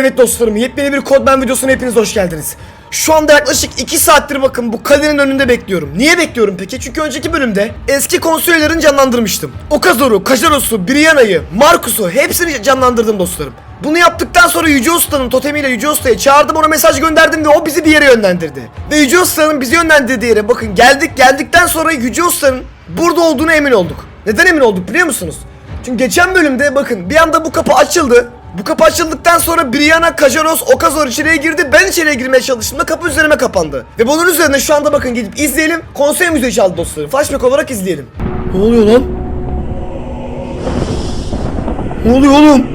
Evet dostlarım yepyeni bir Codman videosuna hepiniz hoş geldiniz. Şu anda yaklaşık 2 saattir bakın bu kalenin önünde bekliyorum. Niye bekliyorum peki? Çünkü önceki bölümde eski konsollerini canlandırmıştım. Okazor'u, Kajaros'u, Brianna'yı, Marcus'u hepsini canlandırdım dostlarım. Bunu yaptıktan sonra Yüce Usta'nın totemiyle Yüce Usta'ya çağırdım ona mesaj gönderdim ve o bizi bir yere yönlendirdi. Ve Yüce Usta'nın bizi yönlendirdiği yere bakın geldik geldikten sonra Yüce Usta'nın burada olduğuna emin olduk. Neden emin olduk biliyor musunuz? Çünkü geçen bölümde bakın bir anda bu kapı açıldı. Bu kapı açıldıktan sonra Brianna, Kajaros, Okazor içeriye girdi. Ben içeriye girmeye çalıştığımda kapı üzerime kapandı. Ve bunun üzerine şu anda bakın gidip izleyelim. Konsey müziği çaldı dostlarım. Flashback olarak izleyelim. Ne oluyor lan? Ne oluyor oğlum?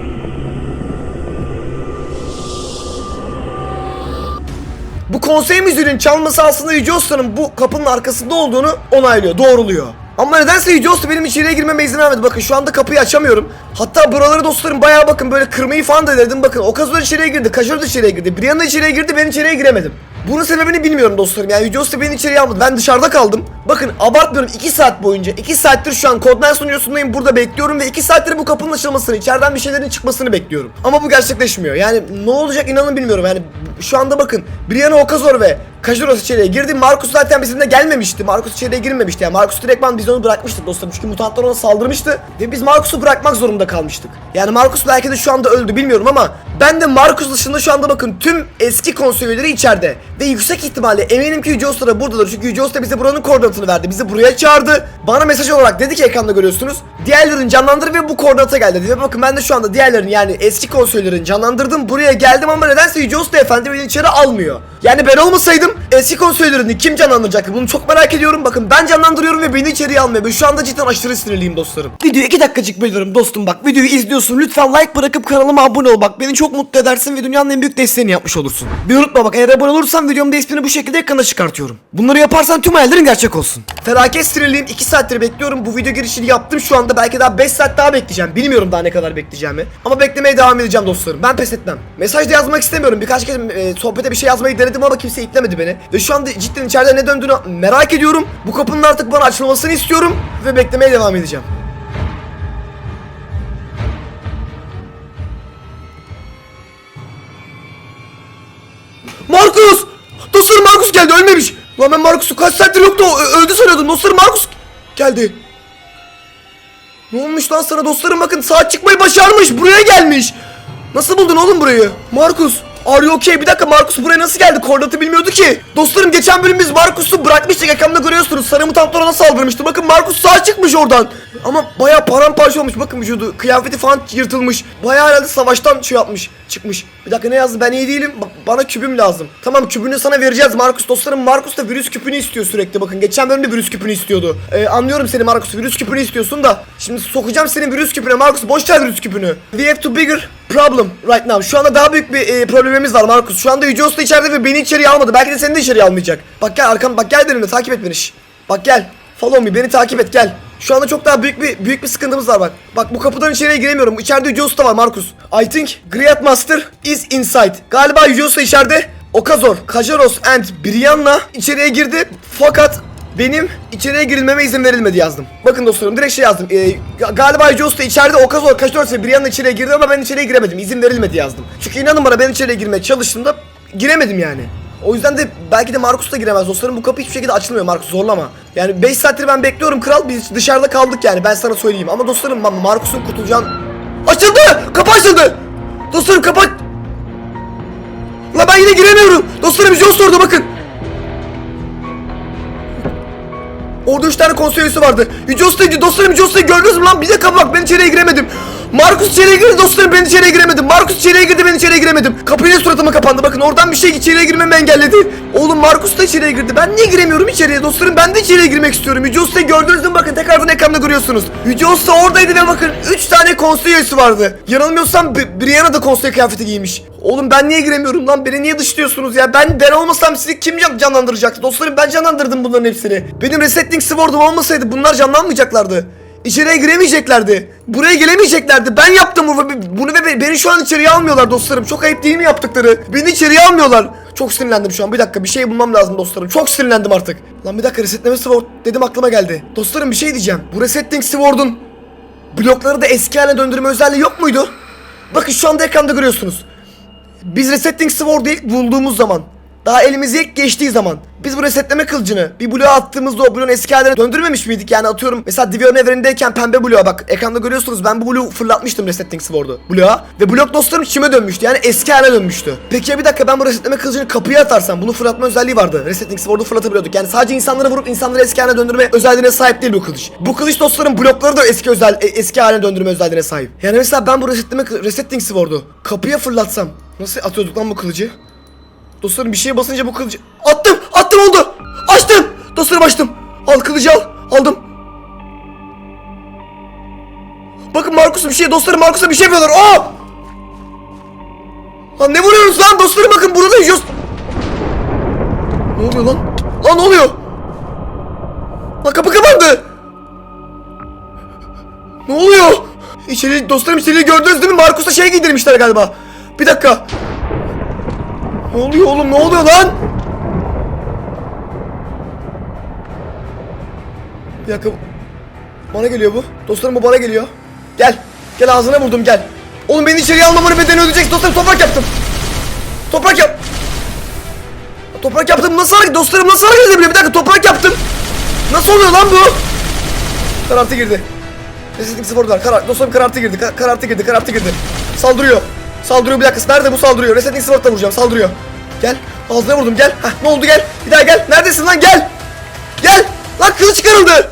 Bu konsey müziğinin çalması aslında Yüce Usta'nın bu kapının arkasında olduğunu onaylıyor, doğruluyor. Ama nedense Yüce benim içeriye girmeme izin vermedi. Bakın şu anda kapıyı açamıyorum. Hatta buraları dostlarım bayağı bakın böyle kırmayı falan da denedim. Bakın Okazor içeriye girdi, Kajor da içeriye girdi, Brianna içeriye girdi, ben içeriye giremedim. Bunun sebebini bilmiyorum dostlarım. Yani Yüce beni içeriye almadı. Ben dışarıda kaldım. Bakın abartmıyorum 2 saat boyunca. 2 saattir şu an Codman sunucusundayım. Burada bekliyorum ve 2 saattir bu kapının açılmasını, içeriden bir şeylerin çıkmasını bekliyorum. Ama bu gerçekleşmiyor. Yani ne olacak inanın bilmiyorum. Yani şu anda bakın Brianna Okazor ve Kajuros içeriye girdi. Marcus zaten bizimle gelmemişti. Marcus içeriye girmemişti. Yani Marcus direktman biz onu bırakmıştık dostlarım. Çünkü mutantlar ona saldırmıştı. Ve biz Marcus'u bırakmak zorunda kalmıştık. Yani Marcus belki de şu anda öldü bilmiyorum ama ben de Marcus dışında şu anda bakın tüm eski konseyleri içeride. Ve yüksek ihtimalle eminim ki Yüce Usta da buradadır. Çünkü Yüce Usta bize buranın koordinatını verdi. Bizi buraya çağırdı. Bana mesaj olarak dedi ki ekranda görüyorsunuz. Diğerlerini canlandır ve bu koordinata gel dedi. Ve bakın ben de şu anda diğerlerini yani eski konseylerini canlandırdım. Buraya geldim ama nedense Yüce Usta efendi beni içeri almıyor. Yani ben olmasaydım eski konseylerini kim canlandıracaktı? Bunu çok merak ediyorum. Bakın ben canlandırıyorum ve beni içeriye almıyor. Ben şu anda cidden aşırı sinirliyim dostlarım. Videoyu 2 dakikacık bölüyorum dostum bak. Videoyu izliyorsun. Lütfen like bırakıp kanalıma abone ol. Bak beni çok mutlu edersin ve dünyanın en büyük desteğini yapmış olursun. Bir unutma bak eğer abone olursan videomda ismini bu şekilde ekrana çıkartıyorum. Bunları yaparsan tüm hayallerin gerçek olsun. Felaket sinirliyim. 2 saattir bekliyorum. Bu video girişini yaptım şu anda. Belki daha 5 saat daha bekleyeceğim. Bilmiyorum daha ne kadar bekleyeceğimi. Ama beklemeye devam edeceğim dostlarım. Ben pes etmem. Mesaj da yazmak istemiyorum. Birkaç kez e, sohbete bir şey yazmayı denedim ama kimse iplemedi beni. Ve şu anda cidden içeride ne döndüğünü merak ediyorum. Bu kapının artık bana açılmasını istiyorum. Ve beklemeye devam edeceğim. Markus! Dostlarım Markus geldi ölmemiş. Lan ben Markus'u kaç saattir yoktu öldü sanıyordum. Dostlarım Markus geldi. Ne olmuş lan sana dostlarım bakın saat çıkmayı başarmış buraya gelmiş. Nasıl buldun oğlum burayı? Markus Are you okay? Bir dakika Markus buraya nasıl geldi? Koordinatı bilmiyordu ki. Dostlarım geçen bölüm biz Markus'u bırakmıştık. Ekranda görüyorsunuz. Sarı mutantlar ona saldırmıştı. Bakın Markus sağ çıkmış oradan. Ama bayağı paramparça olmuş. Bakın vücudu. Kıyafeti falan yırtılmış. Bayağı herhalde savaştan şey yapmış. Çıkmış. Bir dakika ne yazdı? Ben iyi değilim. Ba- bana kübüm lazım. Tamam kübünü sana vereceğiz Markus. Dostlarım Markus da virüs küpünü istiyor sürekli. Bakın geçen bölümde virüs küpünü istiyordu. Ee, anlıyorum seni Markus. Virüs küpünü istiyorsun da. Şimdi sokacağım senin virüs küpüne. Markus boş ver virüs küpünü. We have to bigger problem right now. Şu anda daha büyük bir e, problemimiz var Markus. Şu anda Yüce Usta içeride ve beni içeriye almadı. Belki de seni de içeriye almayacak. Bak gel arkam bak gel benimle takip et beni. şş. Bak gel. Follow me beni takip et gel. Şu anda çok daha büyük bir büyük bir sıkıntımız var bak. Bak bu kapıdan içeriye giremiyorum. İçeride Yüce Usta var Markus. I think Great Master is inside. Galiba Yüce Usta içeride. Okazor, Kajaros and Brianna içeriye girdi. Fakat benim içeriye girilmeme izin verilmedi yazdım. Bakın dostlarım direkt şey yazdım. Ga- galiba Usta içeride Okazor, Kajaros ve Brianna içeriye girdi ama ben içeriye giremedim. İzin verilmedi yazdım. Çünkü inanın bana ben içeriye girmeye çalıştığımda giremedim yani. O yüzden de belki de Markus da giremez dostlarım. Bu kapı hiçbir şekilde açılmıyor Markus zorlama. Yani 5 saattir ben bekliyorum kral biz dışarıda kaldık yani ben sana söyleyeyim. Ama dostlarım Ma- Markus'un kurtulacağın... Açıldı! Kapı açıldı! Dostlarım kapı... La ben yine giremiyorum. Dostlarım Jos orada bakın. Orada 3 tane konsey üyesi vardı. Yüce Usta'yı, dostlarım Yüce Usta'yı gördünüz mü lan? Bir kapı bak ben içeriye giremedim. Markus içeriye girdi dostlarım ben içeriye giremedim. Markus içeriye girdi ben içeriye giremedim. Kapıyla suratıma kapandı bakın oradan bir şey içeriye girmemi engelledi. Oğlum Markus da içeriye girdi. Ben niye giremiyorum içeriye dostlarım? Ben de içeriye girmek istiyorum. Yüce Usta'yı gördünüz mü? Bakın tekrardan ekranda görüyorsunuz. Yüce Usta oradaydı ve bakın 3 tane konsey üyesi vardı. Yanılmıyorsam B- Brianna da konsey kıyafeti giymiş. Oğlum ben niye giremiyorum lan? Beni niye dışlıyorsunuz ya? Ben ben olmasam sizi kim can- canlandıracaktı? Dostlarım ben canlandırdım bunların hepsini. Benim resetting sword'um olmasaydı bunlar canlanmayacaklardı. İçeriye giremeyeceklerdi. Buraya gelemeyeceklerdi. Ben yaptım bunu bunu ve be- beni şu an içeriye almıyorlar dostlarım. Çok ayıp değil mi yaptıkları? Beni içeriye almıyorlar. Çok sinirlendim şu an. Bir dakika bir şey bulmam lazım dostlarım. Çok sinirlendim artık. Lan bir dakika resetleme sword dedim aklıma geldi. Dostlarım bir şey diyeceğim. Bu resetting sword'un blokları da eski haline döndürme özelliği yok muydu? Bakın şu anda ekranda görüyorsunuz. Biz Resetting Sword'u ilk bulduğumuz zaman daha elimize ilk geçtiği zaman biz bu resetleme kılıcını bir bloğa attığımızda o bloğun eski haline döndürmemiş miydik? Yani atıyorum mesela Divion evrenindeyken pembe bloğa bak ekranda görüyorsunuz ben bu bloğu fırlatmıştım Resetting Sword'u bloğa ve blok dostlarım çime dönmüştü yani eski haline dönmüştü. Peki ya bir dakika ben bu resetleme kılıcını kapıya atarsam bunu fırlatma özelliği vardı. Resetting Sword'u fırlatabiliyorduk yani sadece insanları vurup insanları eski haline döndürme özelliğine sahip değil bu kılıç. Bu kılıç dostlarım blokları da eski özel e, eski haline döndürme özelliğine sahip. Yani mesela ben bu resetleme Resetting Sword'u kapıya fırlatsam nasıl atıyorduk lan bu kılıcı? Dostlarım bir şeye basınca bu kılıcı... Attım! Attım oldu! Açtım! Dostlarım açtım! Al kılıcı al! Aldım! Bakın Markus'a bir şey... Dostlarım Markus'a bir şey yapıyorlar! Aa! Lan ne vuruyorsunuz lan? Dostlarım bakın burada yüzüyoruz! Ne oluyor lan? Lan ne oluyor? Lan kapı kapandı! Ne oluyor? İçeri dostlarım içeriği gördünüz değil mi? Markus'a şey giydirmişler galiba. Bir dakika. Ne oluyor oğlum ne oluyor lan? Bir dakika. Bana geliyor bu. Dostlarım bu bana geliyor. Gel. Gel ağzına vurdum gel. Oğlum beni içeriye almamanın bedelini ödeyeceksin dostlarım toprak yaptım. Toprak yap. Toprak yaptım nasıl hareket dostlarım nasıl hareket edebiliyor bir dakika toprak yaptım. Nasıl oluyor lan bu? Karartı girdi. Resetlik sıfır var. Karar, dostlarım karartı girdi. Ka- karartı girdi. Karartı girdi. Saldırıyor. Saldırıyor bir dakika. Nerede bu saldırıyor? Resetlik sıfırla vuracağım. Saldırıyor. Gel. Ağzına vurdum. Gel. Heh, ne oldu gel. Bir daha gel. Neredesin lan gel. Gel. Lan kılıç kırıldı.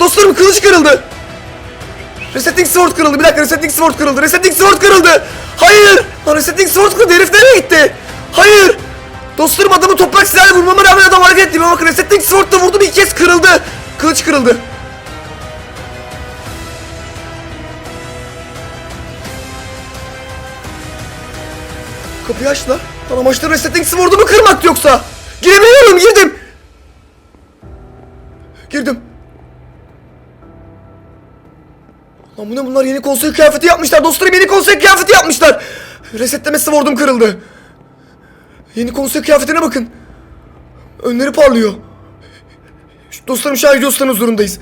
Dostlarım kılıç kırıldı. Resetting sword kırıldı. Bir dakika resetting sword kırıldı. Resetting sword kırıldı. Hayır. Lan resetting sword kırıldı. Herif nereye gitti? Hayır. Dostlarım adamı toprak silahıyla vurmama rağmen adam hareket etti. Bakın resetting sword da vurdum iki kez kırıldı. Kılıç kırıldı. Kapıyı aç la. Lan amaçları resetting sword'u mu kırmak yoksa? Girebiliyorum girdim. Girdim. Lan bu ne bunlar yeni konsey kıyafeti yapmışlar dostlarım yeni konsey kıyafeti yapmışlar. Resetleme sword'um kırıldı. Yeni konsey kıyafetine bakın. Önleri parlıyor. Dostlarım şu an yüce olsanız zorundayız.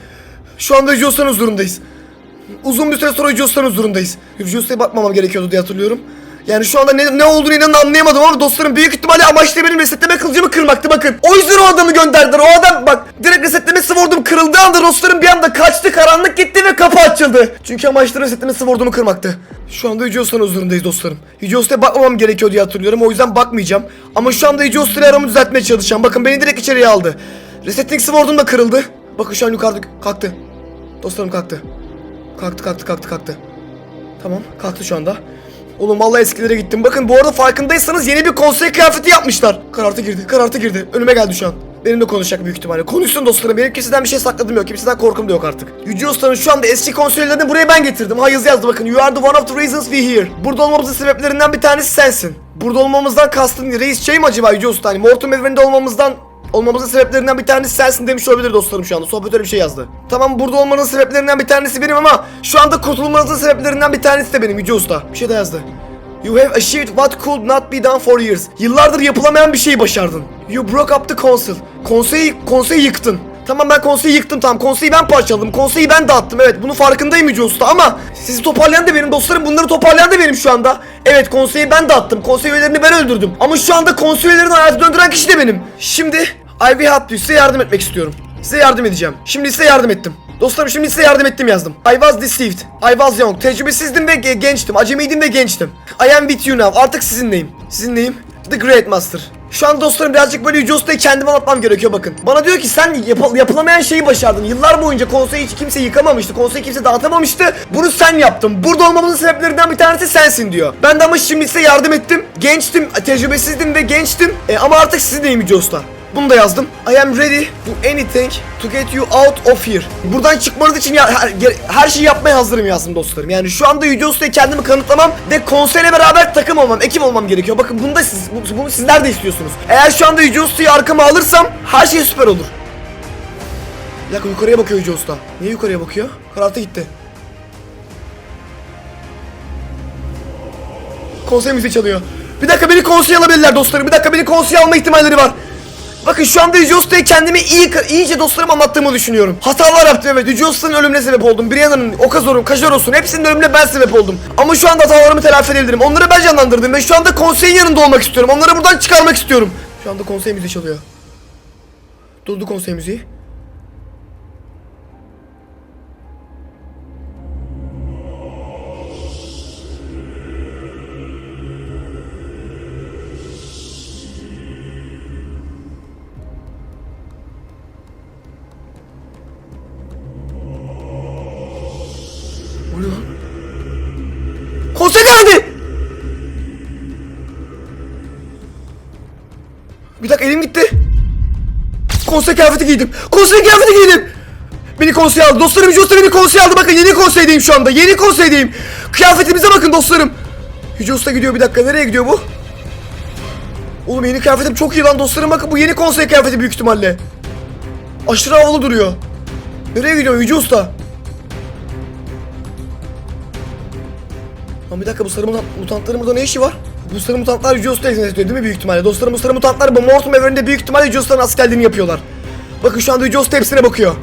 Şu anda yüce olsanız zorundayız. Uzun bir süre sonra zorundayız. Yüce Usta'ya bakmamam gerekiyordu diye hatırlıyorum. Yani şu anda ne, ne olduğunu inanın anlayamadım ama dostlarım büyük ihtimalle amaçlı benim resetleme kılıcımı kırmaktı bakın. O yüzden o adamı gönderdiler. O adam bak direkt resetleme sword'um kırıldığı anda dostlarım bir anda kaçtı karanlık gitti ve kapı açıldı. Çünkü amaçlı resetleme sword'umu kırmaktı. Şu anda Yüce Usta'nın huzurundayız dostlarım. Yüce Usta'ya bakmamam gerekiyor diye hatırlıyorum. O yüzden bakmayacağım. Ama şu anda Yüce aramı düzeltmeye çalışacağım. Bakın beni direkt içeriye aldı. Resetting sword'um da kırıldı. Bakın şu an yukarıda kalktı. Dostlarım kalktı. Kalktı kalktı kalktı kalktı. Tamam kalktı şu anda. Oğlum vallahi eskilere gittim. Bakın bu arada farkındaysanız yeni bir konsey kıyafeti yapmışlar. Karartı girdi, karartı girdi. Önüme geldi şu an. Benimle konuşacak büyük ihtimalle. Konuşsun dostlarım. Benim kimseden bir şey sakladım yok. Kimseden korkum da yok artık. Yüce Usta'nın şu anda eski konseylerini buraya ben getirdim. Ha yazı yazdı bakın. You are the one of the reasons we here. Burada olmamızın sebeplerinden bir tanesi sensin. Burada olmamızdan kastın reis şey mi acaba Yüce Usta? Hani Mortum evreninde olmamızdan olmamızın sebeplerinden bir tanesi sensin demiş olabilir dostlarım şu anda. Sohbet öyle bir şey yazdı. Tamam burada olmanın sebeplerinden bir tanesi benim ama şu anda kurtulmanızın sebeplerinden bir tanesi de benim Yüce Usta. Bir şey de yazdı. You have achieved what could not be done for years. Yıllardır yapılamayan bir şeyi başardın. You broke up the council. Konseyi, konseyi yıktın. Tamam ben konseyi yıktım tamam. Konseyi ben parçaladım. Konseyi ben dağıttım. Evet bunu farkındayım Yüce Usta ama sizi toparlayan da benim dostlarım. Bunları toparlayan da benim şu anda. Evet konseyi ben dağıttım. Konsey üyelerini ben öldürdüm. Ama şu anda konsey üyelerini hayata döndüren kişi de benim. Şimdi I will help you. Size yardım etmek istiyorum. Size yardım edeceğim. Şimdi size yardım ettim. Dostlarım şimdi size yardım ettim yazdım. I was deceived. I was young. Tecrübesizdim ve ge- gençtim. Acemiydim ve gençtim. I am with you now. Artık sizinleyim. Sizinleyim. The Great Master. Şu an dostlarım birazcık böyle Yüce Usta'yı kendime anlatmam gerekiyor bakın. Bana diyor ki sen yap- yapılamayan şeyi başardın. Yıllar boyunca konseyi hiç kimse yıkamamıştı. Konseyi kimse dağıtamamıştı. Bunu sen yaptın. Burada olmamızın sebeplerinden bir tanesi sensin diyor. Ben de ama şimdi size yardım ettim. Gençtim, tecrübesizdim ve gençtim. E, ama artık sizinleyim Yüce Usta. Bunu da yazdım. I am ready to anything to get you out of here. Buradan çıkmanız için ya, her, her şeyi yapmaya hazırım yazdım dostlarım. Yani şu anda Usta'ya kendimi kanıtlamam ve konseyle beraber takım olmam, ekip olmam gerekiyor. Bakın bunu da siz, bu- bunu sizler de istiyorsunuz. Eğer şu anda Yüce Usta'yı arkama alırsam her şey süper olur. Bir yukarıya bakıyor Yüce Usta. Niye yukarıya bakıyor? Karartı gitti. Konsey müziği çalıyor. Bir dakika beni konsey alabilirler dostlarım. Bir dakika beni konsey alma ihtimalleri var. Bakın şu anda Yüce Usta'ya kendimi iyi, iyice dostlarım anlattığımı düşünüyorum. Hatalar yaptım evet. Yüce Usta'nın ölümüne sebep oldum. Brianna'nın, Okazor'un, Kajaros'un hepsinin ölümüne ben sebep oldum. Ama şu anda hatalarımı telafi edebilirim. Onları ben canlandırdım ve şu anda konseyin yanında olmak istiyorum. Onları buradan çıkarmak istiyorum. Şu anda konsey müziği çalıyor. Durdu konsey müziği. O ne lan? Konsey geldi! Bir dakika elim gitti. Konsey kıyafeti giydim. Konsey kıyafeti giydim. Beni konsey aldı. Dostlarım Yüce Usta beni konsey aldı. Bakın yeni konseydeyim şu anda. Yeni konseydeyim. Kıyafetimize bakın dostlarım. Yüce Usta gidiyor bir dakika. Nereye gidiyor bu? Oğlum yeni kıyafetim çok iyi lan dostlarım. Bakın bu yeni konsey kıyafeti büyük ihtimalle. Aşırı havalı duruyor. Nereye gidiyor Yüce Usta? Lan bir dakika bu sarı mutant, mutantların burada ne işi var? Bu sarı mutantlar Yüce Usta'ya hizmet ediyor değil mi büyük ihtimalle? Dostlarım bu sarı mutantlar bu Mortum evreninde büyük ihtimalle Yüce Usta'nın askerliğini yapıyorlar. Bakın şu anda Yüce Usta hepsine bakıyor.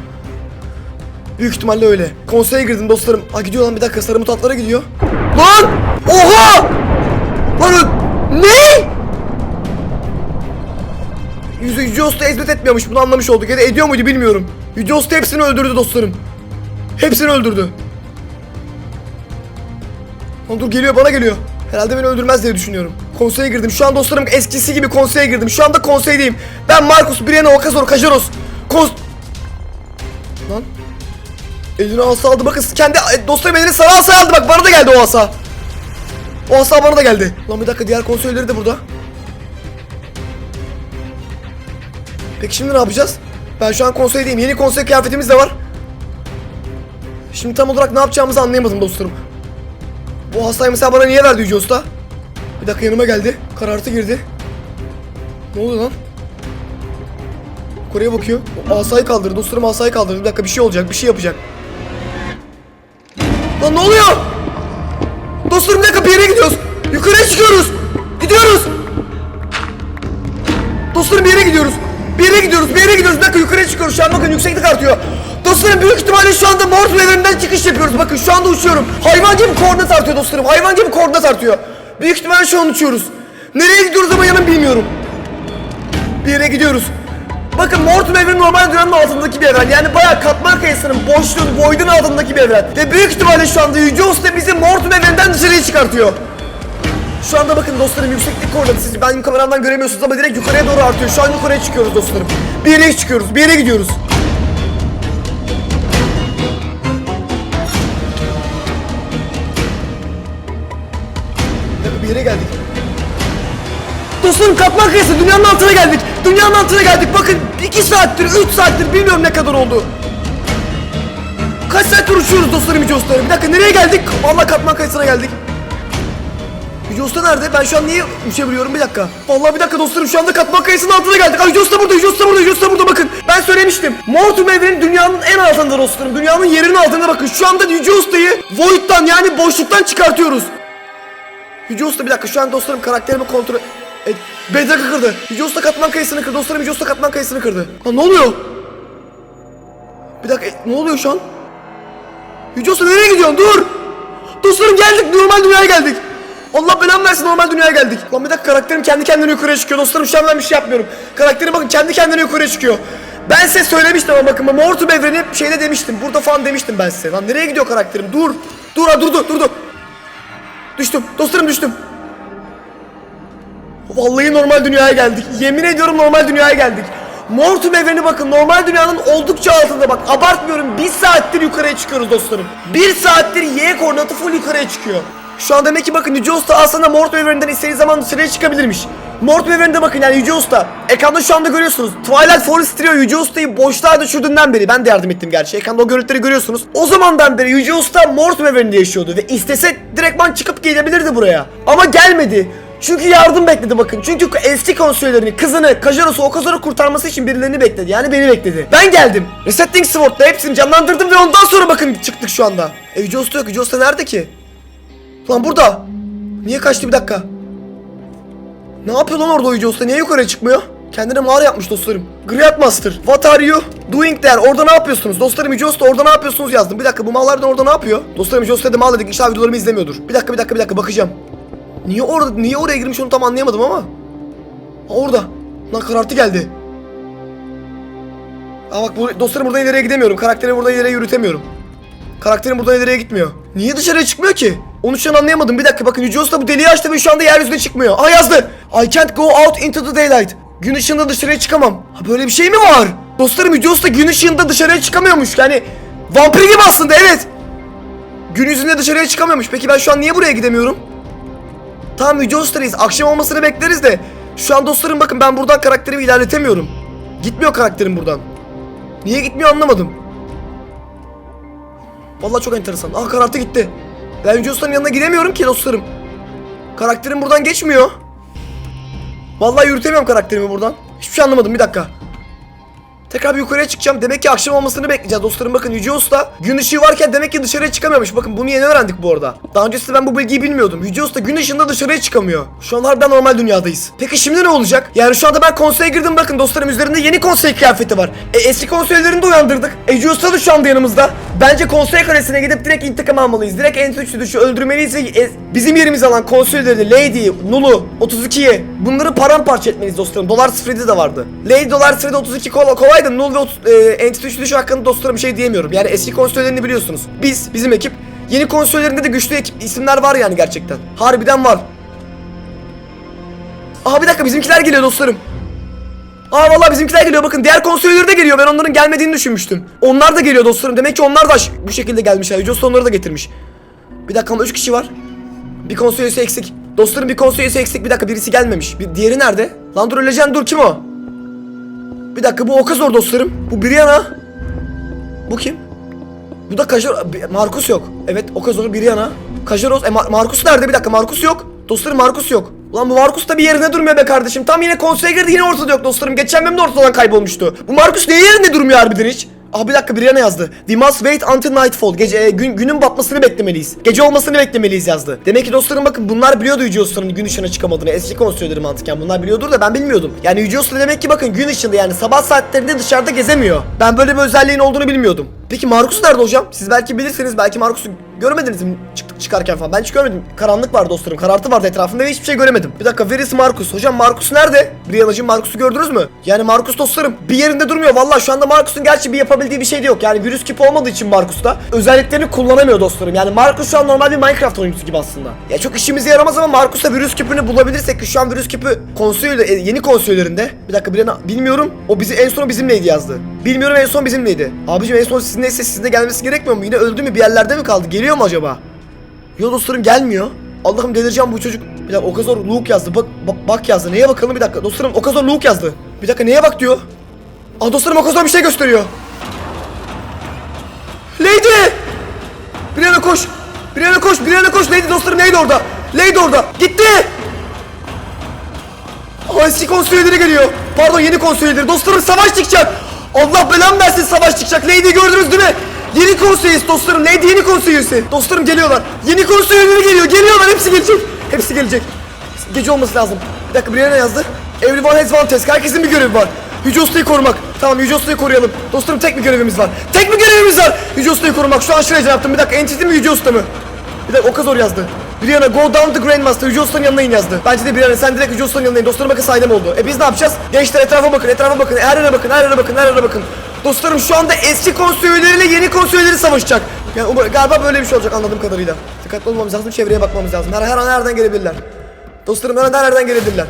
Büyük ihtimalle öyle. Konseye girdim dostlarım. Aa gidiyor lan bir dakika sarı mutantlara gidiyor. Lan! Oha! Lan ne? Yüce, Yüce Usta hizmet etmiyormuş bunu anlamış olduk ya da ediyor muydu bilmiyorum. Yüce Usta hepsini öldürdü dostlarım. Hepsini öldürdü. Lan dur geliyor bana geliyor. Herhalde beni öldürmez diye düşünüyorum. Konseye girdim. Şu an dostlarım eskisi gibi konseye girdim. Şu anda konseydeyim. Ben Marcus, Brianna, Okazor, Kajaros. Kons... Lan. Eline asa aldı. Bakın kendi e, dostlarım eline sarı asa aldı. Bak bana da geldi o asa. O asa bana da geldi. Lan bir dakika diğer konseyleri de burada. Peki şimdi ne yapacağız? Ben şu an konseydeyim. Yeni konsey kıyafetimiz de var. Şimdi tam olarak ne yapacağımızı anlayamadım dostlarım. Bu hastayı mesela bana niye verdi Yüce Usta? Bir dakika yanıma geldi. Karartı girdi. Ne oluyor lan? Kore'ye bakıyor. O asayı kaldırdı. Dostlarım asayı kaldırdı. Bir dakika bir şey olacak. Bir şey yapacak. Lan ne oluyor? Dostlarım bir dakika bir yere gidiyoruz. Yukarıya çıkıyoruz. Gidiyoruz. Dostlarım bir yere gidiyoruz. Bir yere gidiyoruz. Bir yere gidiyoruz. Bir dakika yukarıya çıkıyoruz. Şu an bakın yükseklik artıyor. Dostlarım büyük ihtimalle şu anda Morse evreninden çıkış yapıyoruz. Bakın şu anda uçuyorum. Hayvancı bir koordinat artıyor dostlarım. Hayvancı bir koordinat artıyor. Büyük ihtimalle şu an uçuyoruz. Nereye gidiyoruz ama yanım bilmiyorum. Bir yere gidiyoruz. Bakın Mortum evreni normal dünyanın altındaki bir evren. Yani bayağı katman kayasının boşluğun, void'un altındaki bir evren. Ve büyük ihtimalle şu anda Yüce Usta bizi Mortum evreninden dışarıya çıkartıyor. Şu anda bakın dostlarım yükseklik koordinatı siz benim kameramdan göremiyorsunuz ama direkt yukarıya doğru artıyor. Şu an yukarıya çıkıyoruz dostlarım. Bir yere çıkıyoruz, bir yere gidiyoruz. Bir yere geldik. Dostlarım katman kayası dünyanın altına geldik. Dünyanın altına geldik. Bakın 2 saattir, 3 saattir bilmiyorum ne kadar oldu. Kaç saattir uçuyoruz dostlarım Yüce Usta'ya? Bir dakika nereye geldik? Vallahi katman kayasına geldik. Yüce Usta nerede? Ben şu an niye uçabiliyorum? Bir dakika. Vallahi bir dakika dostlarım şu anda katman kayasının altına geldik. Ay Yüce Usta burada, Yüce Usta burada, Yüce Usta burada bakın. Ben söylemiştim. Mortum evreni dünyanın en altında dostlarım. Dünyanın yerinin altında bakın. Şu anda Yüce Usta'yı Void'dan yani boşluktan çıkartıyoruz. Yüce Usta bir dakika şu an dostlarım karakterimi kontrol... E, Bedrock'ı kırdı. Yüce Usta katman kayısını kırdı. Dostlarım Yüce Usta katman kayısını kırdı. Lan ne oluyor? Bir dakika e, ne oluyor şu an? Yüce Usta nereye gidiyorsun? Dur! Dostlarım geldik normal dünyaya geldik. Allah belamı versin normal dünyaya geldik. Lan bir dakika karakterim kendi kendine yukarıya çıkıyor. Dostlarım şu an ben bir şey yapmıyorum. Karakterim bakın kendi kendine yukarıya çıkıyor. Ben size söylemiştim ama bakın Mortum evreni şeyde demiştim. Burada falan demiştim ben size. Lan nereye gidiyor karakterim? Dur. Dur ha durdu durdu. Düştüm. Dostlarım düştüm. Vallahi normal dünyaya geldik. Yemin ediyorum normal dünyaya geldik. Mortum evreni bakın normal dünyanın oldukça altında bak abartmıyorum bir saattir yukarıya çıkıyoruz dostlarım. Bir saattir Y koordinatı full yukarıya çıkıyor. Şu an demek ki bakın Yüce Usta aslında Mortum evreninden istediği zaman dışarıya çıkabilirmiş. Mortum evreninde bakın yani Yüce Usta. Ekranda şu anda görüyorsunuz. Twilight Forest trio Yüce Usta'yı boşluğa düşürdüğünden beri ben de yardım ettim gerçi. Ekranda o görüntüleri görüyorsunuz. O zamandan beri Yüce Usta Mortum evreninde yaşıyordu ve istese direktman çıkıp gelebilirdi buraya. Ama gelmedi. Çünkü yardım bekledi bakın. Çünkü eski konseylerini, kızını, Kajaros'u, Okazor'u kurtarması için birilerini bekledi. Yani beni bekledi. Ben geldim. Resetting Sword'la hepsini canlandırdım ve ondan sonra bakın çıktık şu anda. E Yüce Usta yok. Yüce Usta nerede ki? Lan burada. Niye kaçtı bir dakika? Ne yapıyor lan orada o Yüce Usta? Niye yukarıya çıkmıyor? Kendine mağara yapmış dostlarım. Grandmaster. What are you doing there? Orada ne yapıyorsunuz? Dostlarım Yüce Usta orada ne yapıyorsunuz yazdım. Bir dakika bu mallardan orada ne yapıyor? Dostlarım Yüce Usta da mal dedik. İnşallah videolarımı izlemiyordur. Bir dakika bir dakika bir dakika bakacağım. Niye orada niye oraya girmiş onu tam anlayamadım ama. Orada. Lan karartı geldi. Aa bak bu, dostlarım buradan ileriye gidemiyorum. Karakterimi buradan ileriye yürütemiyorum. Karakterim buradan ileriye gitmiyor. Niye dışarıya çıkmıyor ki? Onu şu an anlayamadım. Bir dakika bakın Yüce Usta bu deliği açtı ve şu anda yeryüzüne çıkmıyor. Aa yazdı. I can't go out into the daylight. Gün ışığında dışarıya çıkamam. Ha böyle bir şey mi var? Dostlarım Yüce Usta gün ışığında dışarıya çıkamıyormuş. Yani vampir gibi aslında evet. Gün yüzünde dışarıya çıkamıyormuş. Peki ben şu an niye buraya gidemiyorum? Tamam Yüce Usta'yız. Akşam olmasını bekleriz de. Şu an dostlarım bakın ben buradan karakterimi ilerletemiyorum. Gitmiyor karakterim buradan. Niye gitmiyor anlamadım. Vallahi çok enteresan. Ah karartı gitti. Ben Usta'nın yanına gidemiyorum ki dostlarım. Karakterim buradan geçmiyor. Vallahi yürütemiyorum karakterimi buradan. Hiçbir şey anlamadım bir dakika. Tekrar yukarıya çıkacağım. Demek ki akşam olmasını bekleyeceğiz dostlarım. Bakın Yüce Usta gün ışığı varken demek ki dışarıya çıkamıyormuş. Bakın bunu yeni öğrendik bu arada. Daha öncesinde ben bu bilgiyi bilmiyordum. Yüce Usta gün ışığında dışarıya çıkamıyor. Şu an harbiden normal dünyadayız. Peki şimdi ne olacak? Yani şu anda ben konseye girdim bakın dostlarım üzerinde yeni konsey kıyafeti var. E, eski konseylerini de uyandırdık. E, Yüce Usta da şu anda yanımızda. Bence konsey kalesine gidip direkt intikam almalıyız. Direkt en suçlu düşü öldürmeliyiz e, bizim yerimizi alan konseyleri Lady, Nulu, 32'yi bunları paramparça etmeliyiz dostlarım. Dolar 07 de vardı. Lady Dolar 07 32 kolay, kolaydı. Nul ve e, Entity üçlü düşü hakkında dostlarım şey diyemiyorum. Yani eski konseylerini biliyorsunuz. Biz, bizim ekip Yeni konseylerinde de güçlü ekip isimler var yani gerçekten. Harbiden var. Aha bir dakika bizimkiler geliyor dostlarım. Aa vallahi bizimkiler geliyor bakın diğer konseyleri de geliyor ben onların gelmediğini düşünmüştüm. Onlar da geliyor dostlarım demek ki onlar da bu şekilde gelmişler. Yüce onları da getirmiş. Bir dakika ama 3 kişi var. Bir üyesi eksik. Dostlarım bir üyesi eksik bir dakika birisi gelmemiş. Bir, diğeri nerede? Lan dur dur kim o? Bir dakika bu Okazor dostlarım. Bu Brianna. Bu kim? Bu da Kajor... Markus yok. Evet Okazor Brianna. Kajoros... E Mar- Markus nerede? Bir dakika Markus yok. Dostlarım Markus yok. Ulan bu Markus da bir yerine durmuyor be kardeşim. Tam yine konseye girdi yine ortada yok dostlarım. Geçen bölümde ortadan kaybolmuştu. Bu Markus niye yerinde durmuyor harbiden hiç? Aa bir dakika Brianna yazdı. We must wait until nightfall. Gece e, gün, günün batmasını beklemeliyiz. Gece olmasını beklemeliyiz yazdı. Demek ki dostlarım bakın bunlar biliyordu Yüce Usta'nın gün ışığına çıkamadığını. Eski konseyleri mantıken bunlar biliyordur da ben bilmiyordum. Yani Yüce Usta demek ki bakın gün ışığında yani sabah saatlerinde dışarıda gezemiyor. Ben böyle bir özelliğin olduğunu bilmiyordum. Peki Markus nerede hocam? Siz belki bilirsiniz. Belki Markus'u görmediniz mi çıktık çıkarken falan. Ben hiç görmedim. Karanlık var dostlarım. Karartı vardı etrafında ve hiçbir şey göremedim. Bir dakika where is Markus? Hocam Markus nerede? Brianna'cığım Markus'u gördünüz mü? Yani Markus dostlarım bir yerinde durmuyor. Vallahi şu anda Markus'un gerçi bir yapabildiği bir şey de yok. Yani virüs kipi olmadığı için Markus'ta özelliklerini kullanamıyor dostlarım. Yani Markus şu an normal bir Minecraft oyuncusu gibi aslında. Ya çok işimize yaramaz ama Markus'ta virüs kipini bulabilirsek ki şu an virüs kipi konseyde e, yeni konseylerinde. Bir dakika Brianna bilmiyorum. O bizi en son bizimleydi yazdı. Bilmiyorum en son bizimleydi. Abicim en son sizinleyse sizin de gelmesi gerekmiyor mu? Yine öldü mü bir yerlerde mi kaldı? Geliyor mu acaba? Yo dostlarım gelmiyor. Allah'ım delireceğim bu çocuk. Bir dakika Okazor Luke yazdı. Bak, bak, bak yazdı. Neye bakalım bir dakika. Dostlarım Okazor Luke yazdı. Bir dakika neye bak diyor. Aa dostlarım Okazor bir şey gösteriyor. Lady! Brianna koş. Brianna koş. Brianna koş. Lady dostlarım neydi orada? Lady orada. Gitti. Aa eski konseyleri geliyor. Pardon yeni konseyleri. Dostlarım savaş çıkacak. Allah belamı versin savaş çıkacak. Lady gördünüz değil mi? Yeni konseyiz dostlarım. Lady yeni konseyisi. Dostlarım geliyorlar. Yeni konseyleri geliyor. Geliyorlar. Hepsi gelecek. Hepsi gelecek. Gece olması lazım. Bir dakika Brianna yazdı. Everyone has one task. Herkesin bir görevi var. Yüce Usta'yı korumak. Tamam Yüce Usta'yı koruyalım. Dostlarım tek bir görevimiz var. Tek bir görevimiz var. Yüce Usta'yı korumak. Şu an şuraya yaptım. Bir dakika Entity mi Yüce Usta mı? Bir dakika Okazor yazdı. Brianna go down to Grandmaster. Yüce Usta'nın yanına in yazdı. Bence de Brianna sen direkt Yüce Usta'nın yanına in. Dostlarım bakın saydam oldu. E biz ne yapacağız? Gençler etrafa bakın, etrafa bakın. Her yere bakın, her yere bakın, her yere bakın. Dostlarım şu anda eski konseyörleriyle yeni konseyörleri savaşacak. Yani umar- galiba böyle bir şey olacak anladığım kadarıyla. Dikkatli olmamız lazım, çevreye bakmamız lazım. Her, her an nereden gelebilirler. Dostlarım her an nereden gelebilirler.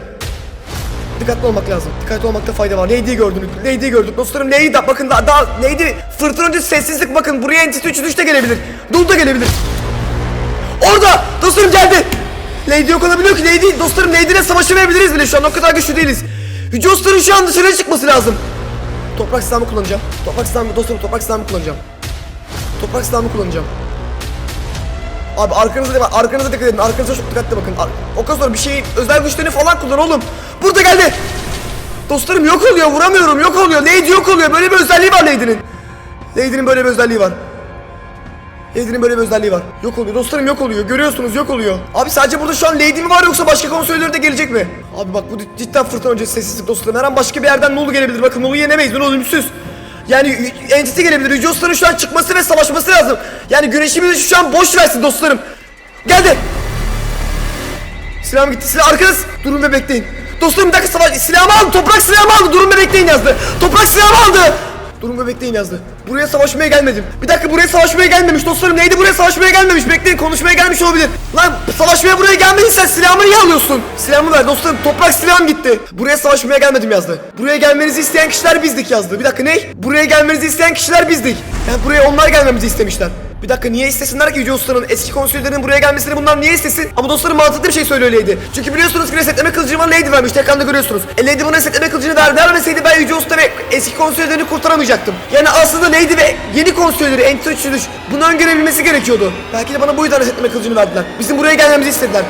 Dikkatli olmak lazım. Dikkatli olmakta fayda var. Lady'yi gördünüz. Lady'yi gördük. Dostlarım Lady da bakın daha, daha Lady fırtına öncesi sessizlik bakın. Buraya Entity 3 de gelebilir. Dul da gelebilir. Orada! Dostlarım geldi! Lady yok olabiliyor ki Lady dostlarım Lady ile savaşı verebiliriz bile şu an o kadar güçlü değiliz. Usta'nın şu an dışarıya çıkması lazım. Toprak silahımı kullanacağım. Toprak silahımı dostlarım toprak silahımı kullanacağım. Toprak silahımı kullanacağım. Abi arkanıza değil arkanıza dikkat edin arkanıza çok dikkatli bakın. Ar o kadar sonra bir şeyin özel güçlerini falan kullan oğlum. Burada geldi. Dostlarım yok oluyor vuramıyorum yok oluyor. Lady yok oluyor böyle bir özelliği var Lady'nin. Lady'nin böyle bir özelliği var. Lady'nin böyle bir özelliği var. Yok oluyor dostlarım yok oluyor. Görüyorsunuz yok oluyor. Abi sadece burada şu an Lady mi var yoksa başka konseyleri de gelecek mi? Abi bak bu cidden fırtına öncesi sessizlik dostlarım. Her an başka bir yerden Nulu gelebilir. Bakın Nulu'yu yenemeyiz. Nulu ölümsüz. Yani entity gelebilir. Yüce Usta'nın şu an çıkması ve savaşması lazım. Yani güneşimizi şu an boş versin dostlarım. Geldi. Silahım gitti. Silah arkanız. Durun ve bekleyin. Dostlarım bir dakika savaş. Silahımı aldı. Toprak silahımı aldı. Durun ve bekleyin yazdı. Toprak silahımı aldı. Durun ve bekleyin yazdı. Buraya savaşmaya gelmedim. Bir dakika buraya savaşmaya gelmemiş dostlarım. Neydi buraya savaşmaya gelmemiş? Bekleyin konuşmaya gelmiş olabilir. Lan savaşmaya buraya gelmediysen silahımı niye alıyorsun? Silahımı ver dostlarım. Toprak silahım gitti. Buraya savaşmaya gelmedim yazdı. Buraya gelmenizi isteyen kişiler bizdik yazdı. Bir dakika ne? Buraya gelmenizi isteyen kişiler bizdik. Yani buraya onlar gelmemizi istemişler. Bir dakika niye istesinler ki Yüce Usta'nın eski konsüllerinin buraya gelmesini bunlar niye istesin? Ama dostlarım mantıklı bir şey söylüyor Lady. Çünkü biliyorsunuz ki resetleme kılıcını bana Lady vermiş. Ekranda görüyorsunuz. E Lady bana resetleme kılıcını ver, vermeseydi ben Yüce Usta ve eski konsüllerini kurtaramayacaktım. Yani aslında Lady ve yeni konsülleri Entity 3 bunu öngörebilmesi gerekiyordu. Belki de bana bu yüzden resetleme kılıcını verdiler. Bizim buraya gelmemizi istediler.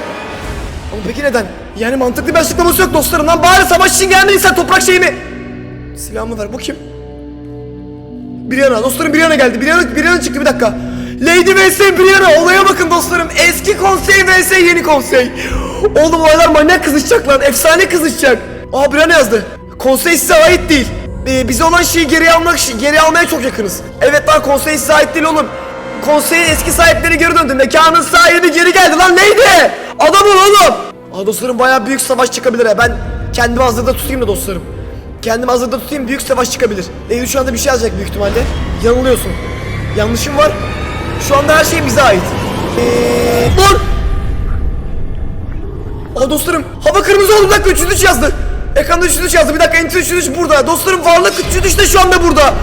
Ama peki neden? Yani mantıklı bir açıklaması yok dostlarım. Lan bari savaş için gelmediysen toprak şeyimi... Silahımı ver. Bu kim? Brianna dostlarım Brianna geldi. Brianna, Brianna çıktı bir dakika. Lady vs Brianna olaya bakın dostlarım. Eski konsey vs yeni konsey. Oğlum olaylar manyak kızışacak lan. Efsane kızışacak. Aa Brianna yazdı. Konsey size ait değil. Ee, bize olan şeyi geri almak geri almaya çok yakınız. Evet lan konsey size ait değil oğlum. Konseyin eski sahipleri geri döndü. Mekanın sahibi geri geldi lan neydi? Adam ol oğlum. Aa dostlarım bayağı büyük savaş çıkabilir ha. Ben kendimi hazırda tutayım da dostlarım. Kendimi hazırda tutayım büyük savaş çıkabilir. Eylül şu anda bir şey yazacak büyük ihtimalle. Yanılıyorsun. Yanlışım var. Şu anda her şey bize ait. Eee... Dur! Aa dostlarım hava kırmızı oldu bir dakika 303 yazdı. Ekranda 303 yazdı bir dakika enter 303 burada. Dostlarım varlık 303 de şu anda burada.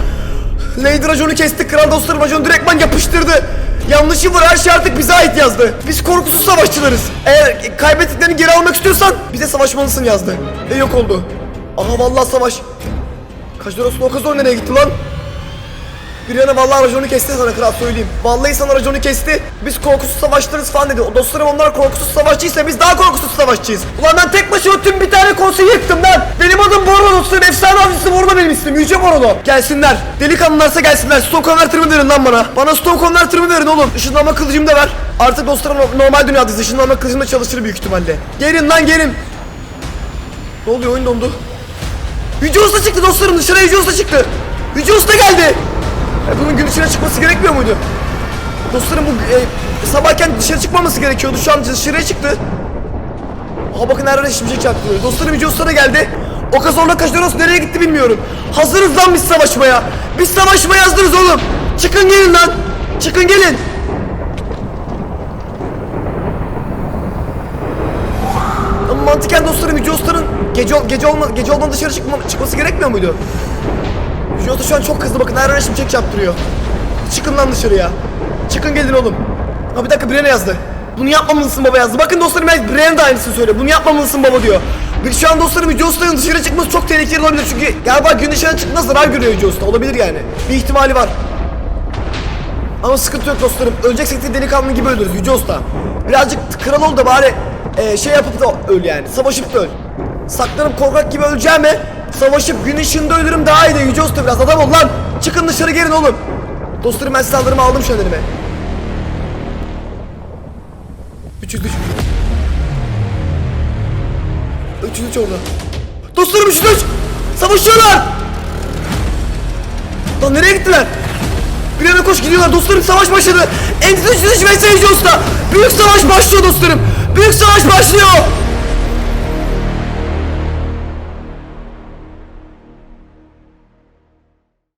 Lady Rajon'u kesti kral dostlarım Rajon direktman yapıştırdı. Yanlışım var her şey artık bize ait yazdı. Biz korkusuz savaşçılarız. Eğer kaybettiklerini geri almak istiyorsan bize savaşmalısın yazdı. Ve yok oldu. Aha vallahi savaş. Kaç lirasın o kız nereye gitti lan? Bir yana vallahi raconu kesti sana kral söyleyeyim. Vallahi sana raconu kesti. Biz korkusuz savaşlarız falan dedi. O dostlarım onlar korkusuz savaşçıysa biz daha korkusuz savaşçıyız. Ulan ben tek başıma tüm bir tane konseyi yıktım lan. Benim adım Borolo dostlarım. Efsane avcısı Borolo benim ismim. Yüce Borolo. Gelsinler. Delikanlılarsa gelsinler. Stone Converter'ımı verin lan bana. Bana Stone Converter'ımı verin oğlum. Işınlanma kılıcımı da ver. Artık dostlarım no- normal dünyadayız. Işınlanma kılıcım da çalışır büyük ihtimalle. Gelin lan gelin. Ne oluyor oyun dondu. Yüce Usta çıktı dostlarım dışarıya Yüce Usta çıktı. Yüce Usta geldi. E, bunun gün içine çıkması gerekmiyor muydu? Dostlarım bu e, sabahken dışarı çıkmaması gerekiyordu. Şu an dışarıya çıktı. Aha bakın her yere şimşek çaktırıyor. Dostlarım Yüce da geldi. O kazorla Kaşaros nereye gitti bilmiyorum. Hazırız lan biz savaşmaya. Biz savaşmaya hazırız oğlum. Çıkın gelin lan. Çıkın gelin. Mantıken dostlarım Yüce gece, gece, olma, gece olmadan dışarı çıkma, çıkması gerekmiyor muydu? Usta şu an çok kızdı bakın her yere şimşek çarptırıyor. Çıkın lan dışarıya. Çıkın gelin oğlum. Ha bir dakika Brianna yazdı. Bunu yapmamalısın baba yazdı. Bakın dostlarım Brianna da aynısını söylüyor. Bunu yapmamalısın baba diyor. Bir şu an dostlarım Yüce Usta'nın dışarı çıkması çok tehlikeli olabilir. Çünkü galiba gün dışarı çıkmaz zarar görüyor Usta. Olabilir yani. Bir ihtimali var. Ama sıkıntı yok dostlarım. Öleceksek de delikanlı gibi ölürüz Yüce Usta. Birazcık kral ol da bari e, şey yapıp da öl yani. Savaşıp da öl. Saklanıp korkak gibi öleceğime savaşıp gün ışığında ölürüm daha iyi de Yüce Usta biraz adam ol lan. Çıkın dışarı gelin oğlum. Dostlarım ben silahlarımı aldım şu an elime. 303. 303 orada. Dostlarım 303. Savaşıyorlar. Lan nereye gittiler? Bir yana koş gidiyorlar dostlarım savaş başladı. Entity 303 vs Yüce Usta. Büyük savaş başlıyor dostlarım. Büyük savaş başlıyor.